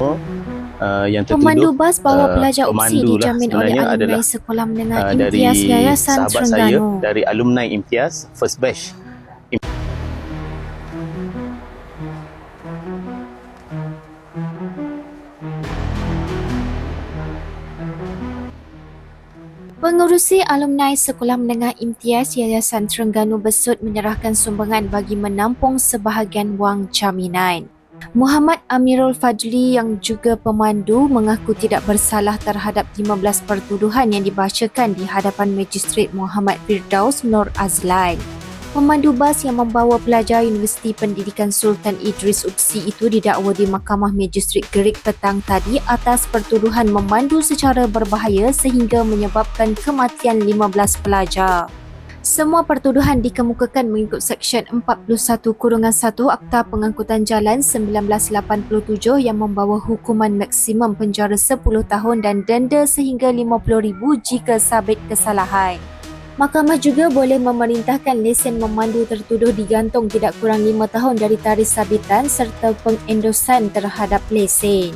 uh, yang tertuduh Pemandu bas bawa uh, pelajar UPSI pemandu lah dijamin oleh alumni adalah, Sekolah Menengah uh, dari Imtiaz Yayasan sahabat saya Terengganu. dari alumni Imtiaz first batch Pengurusi alumni Sekolah Menengah Imtiaz Yayasan Terengganu Besut menyerahkan sumbangan bagi menampung sebahagian wang jaminan. Muhammad Amirul Fadli yang juga pemandu mengaku tidak bersalah terhadap 15 pertuduhan yang dibacakan di hadapan Magistrate Muhammad Firdaus Nur Azlan. Pemandu bas yang membawa pelajar Universiti Pendidikan Sultan Idris UPSI itu didakwa di Mahkamah Magistrate Gerik petang tadi atas pertuduhan memandu secara berbahaya sehingga menyebabkan kematian 15 pelajar. Semua pertuduhan dikemukakan mengikut Seksyen 41 Kurungan 1 Akta Pengangkutan Jalan 1987 yang membawa hukuman maksimum penjara 10 tahun dan denda sehingga RM50,000 jika sabit kesalahan. Mahkamah juga boleh memerintahkan lesen memandu tertuduh digantung tidak kurang 5 tahun dari tarikh sabitan serta pengendosan terhadap lesen.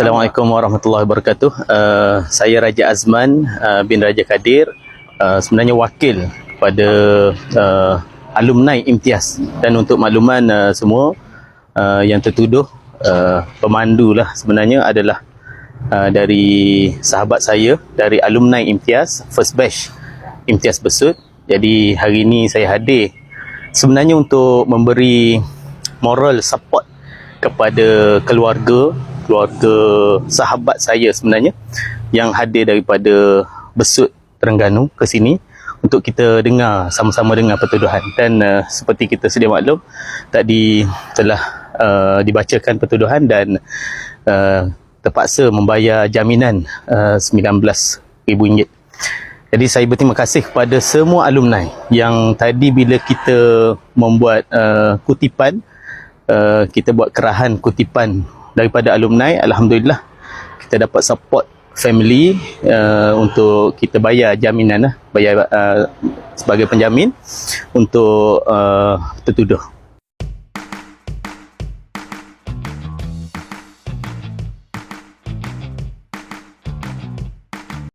Assalamualaikum warahmatullahi wabarakatuh. Uh, saya Raja Azman uh, bin Raja Kadir. Uh, sebenarnya wakil pada uh, alumni Imtiaz dan untuk makluman uh, semua uh, yang tertuduh uh, pemandu lah sebenarnya adalah uh, dari sahabat saya dari alumni Imtiaz first batch Imtiaz Besut. Jadi hari ini saya hadir sebenarnya untuk memberi moral support kepada keluarga keluarga sahabat saya sebenarnya yang hadir daripada Besut Terengganu ke sini untuk kita dengar sama-sama dengar pertuduhan. Dan uh, seperti kita sedia maklum tadi telah uh, dibacakan pertuduhan dan uh, terpaksa membayar jaminan uh, RM19,000. Jadi saya berterima kasih kepada semua alumni yang tadi bila kita membuat uh, kutipan uh, kita buat kerahan kutipan daripada alumni alhamdulillah kita dapat support family uh, untuk kita bayar jaminan lah bayar uh, sebagai penjamin untuk uh, tertuduh